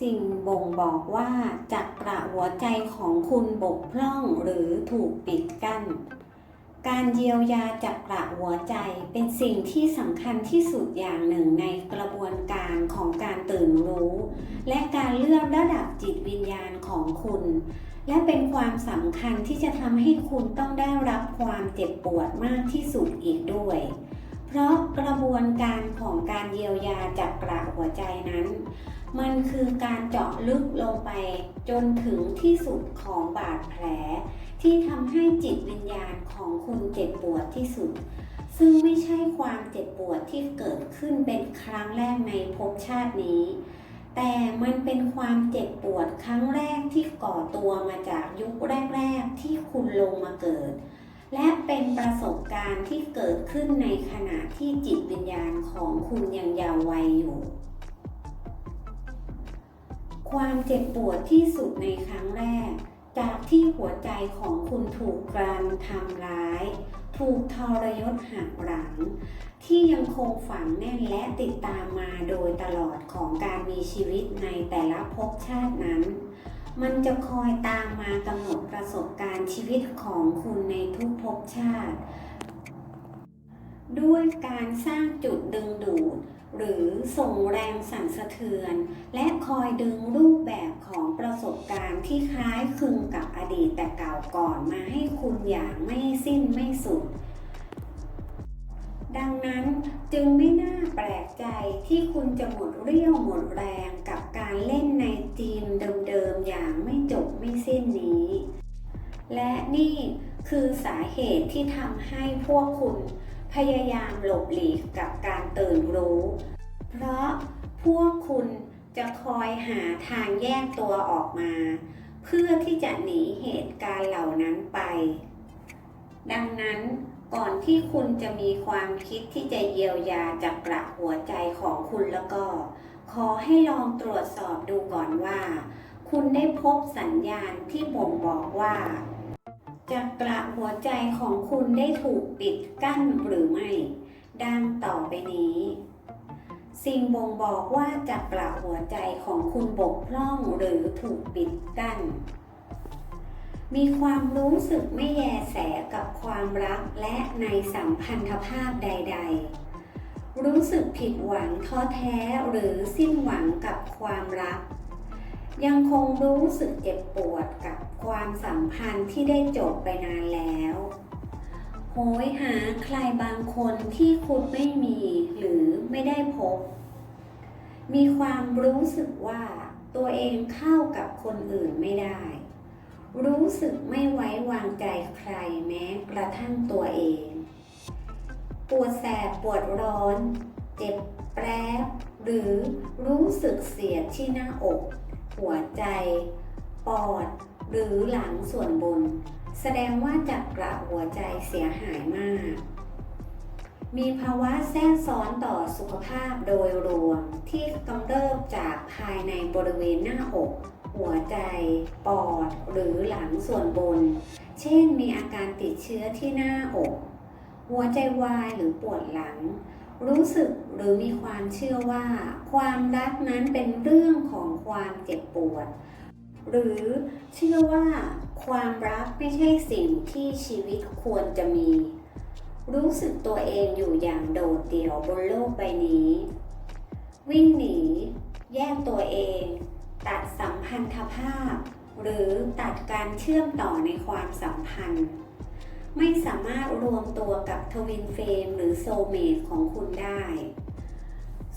สิ่งบ่งบอกว่าจักระหัวใจของคุณบกพร่องหรือถูกปิดกั้น การเยียวยาจักระหัวใจเป็นสิ่งที่สำคัญที่สุดอย่างหนึ่งในกระบวนการของการตื่นรู้ และการเลือกระดับจิตวิญญาณของคุณ และเป็นความสำคัญที่จะทำให้คุณต้องได้รับความเจ็บปวดมากที่สุดอีกด้วย เพราะกระบวนการของการเยียวยาจักระหัวใจนั้น มันคือการเจาะลึกลงไปจนถึงที่สุดของบาดแผล ที่ทำให้จิตวิญญาณของคุณเจ็บปวดที่สุด ซึ่งไม่ใช่ความเจ็บปวดที่เกิดขึ้นเป็นครั้งแรกในภพชาตินี้ แต่มันเป็นความเจ็บปวดครั้งแรกที่ก่อตัวมาจากยุคแรก ๆ ที่คุณลงมาเกิด และเป็นประสบการณ์ที่เกิดขึ้นในขณะที่จิตวิญญาณของคุณยังเยาว์วัยอยู่ ความเจ็บปวดที่สุดในครั้งแรก จากที่หัวใจของคุณถูกกรานทำร้าย ถูกทรยศหักหลัง ที่ยังคงฝังแน่นและติดตามมาโดยตลอดของการมีชีวิตในแต่ละภพชาตินั้น มันจะคอยตามมากำหนดประสบการณ์ชีวิตของคุณในทุกภพชาติ ด้วยการสร้างจุดดึงดูด หรือส่งแรงสั่นสะเทือน และคอยดึงรูปแบบของประสบการณ์ที่คล้ายคลึงกับอดีตแต่เก่าก่อนมาให้คุณอย่างไม่สิ้นไม่สุดดังนั้นจึงไม่น่าแปลกใจที่คุณจะหมดเรี่ยวหมดแรง การเล่นในทีมเดิมๆอย่างไม่จบไม่สิ้นนี้ และนี่คือสาเหตุที่ทำให้พวกคุณพยายามหลบหลีกกับการตื่นรู้ เพราะพวกคุณจะคอยหาทางแยกตัวออกมา เพื่อที่จะหนีเหตุการณ์เหล่านั้นไป ดังนั้นก่อนที่คุณจะมีความคิดที่จะเยียวยาจากกระหัวใจของคุณแล้วก็ ขอให้ลองตรวจสอบดูก่อนว่า คุณได้พบสัญญาณที่บ่งบอกว่าจักระหัวใจของคุณได้ถูกปิดกั้นหรือไม่ ดังต่อไปนี้ สิ่งบ่งบอกว่าจักระหัวใจของคุณบกพร่องหรือถูกปิดกั้น มีความรู้สึกไม่แยแสกับความรักและในสัมพันธภาพใด ๆ รู้สึกผิดหวังท้อแท้หรือสิ้นหวังกับความรัก ยังคงรู้สึกเจ็บปวดกับความสัมพันธ์ที่ได้จบไปนานแล้วโหยหาใครบางคนที่คุณไม่มีหรือไม่ได้พบ มีความรู้สึกว่าตัวเองเข้ากับคนอื่นไม่ได้ รู้สึกไม่ไว้วางใจใครแม้กระทั่งตัวเอง ปวดแสบปวดร้อน เจ็บแปรบหรือรู้สึกเสียดที่หน้าอก หัวใจ ปอด หรือหลังส่วนบน แสดงว่าจักระหัวใจเสียหายมาก มีภาวะแทรกซ้อนต่อสุขภาพโดยรวมที่กำเริบจากภายในบริเวณหน้าอก หัวใจ ปอด หรือหลังส่วนบน เช่นมีอาการติดเชื้อที่หน้าอก หัวใจวายหรือปวดหลัง รู้สึกหรือมีความเชื่อว่า ความรักนั้นเป็นเรื่องของความเจ็บปวด หรือเชื่อว่า ความรักไม่ใช่สิ่งที่ชีวิตควรจะมี รู้สึกตัวเองอยู่อย่างโดดเดี่ยวบนโลกใบนี้ วิ่งหนี แยกตัวเอง ตัดสัมพันธภาพ หรือตัดการเชื่อมต่อในความสัมพันธ์ ไม่สามารถรวมตัวกับทวินเฟมหรือโซเมตของคุณได้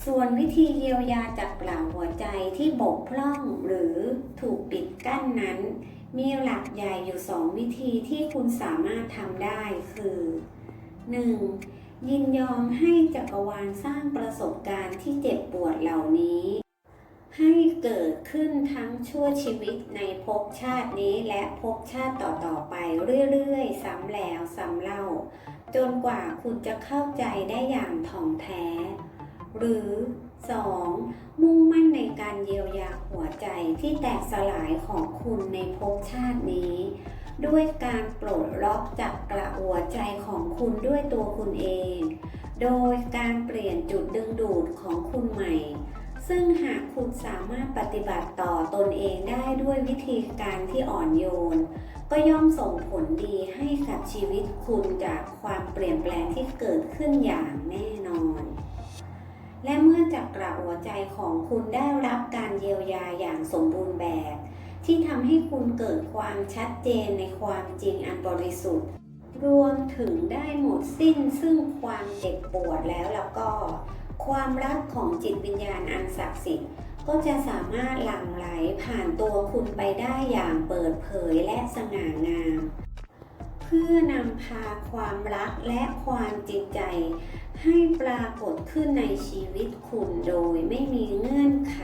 ส่วนวิธีเยียวยาจากกล่าวหัวใจที่บกพร่องหรือถูกปิดกั้นนั้น มีหลักใหญ่อยู่สองวิธีที่คุณสามารถทำได้คือ 1. ยินยอมให้จักรวาลสร้างประสบการณ์ที่เจ็บปวดเหล่านี้ ให้เกิดขึ้นทั้งชั่วชีวิตในภพชาตินี้และภพชาติต่อๆไปเรื่อยๆ ซ้ำแล้วซ้ำเล่า จนกว่าคุณจะเข้าใจได้อย่างถ่องแท้ หรือ 2. มุ่งมั่นในการเยียวยาหัวใจที่แตกสลายของคุณในภพชาตินี้ ด้วยการปลดล็อกจากกระหัวใจของคุณด้วยตัวคุณเอง โดยการเปลี่ยนจุดดึงดูดของคุณใหม่ ซึ่งหากคุณสามารถปฏิบัติต่อตนเองได้ด้วยวิธีการที่อ่อนโยน ก็ย่อมส่งผลดีให้กับชีวิตคุณจากความเปลี่ยนแปลงที่เกิดขึ้นอย่างแน่นอน และเมื่อจักระหัวใจของคุณได้รับการเยียวยาอย่างสมบูรณ์แบบ ที่ทำให้คุณเกิดความชัดเจนในความจริงอันบริสุทธิ์ รวมถึงได้หมดสิ้นซึ่งความเจ็บปวดแล้วแล้วก็ ความรักของจิตวิญญาณอันศักดิ์สิทธิ์ก็จะสามารถหลั่งไหลผ่านตัวคุณไปได้อย่างเปิดเผยและสง่างาม เพื่อนำพาความรักและความจริงใจ ให้ปรากฏขึ้นในชีวิตคุณโดยไม่มีเงื่อนไข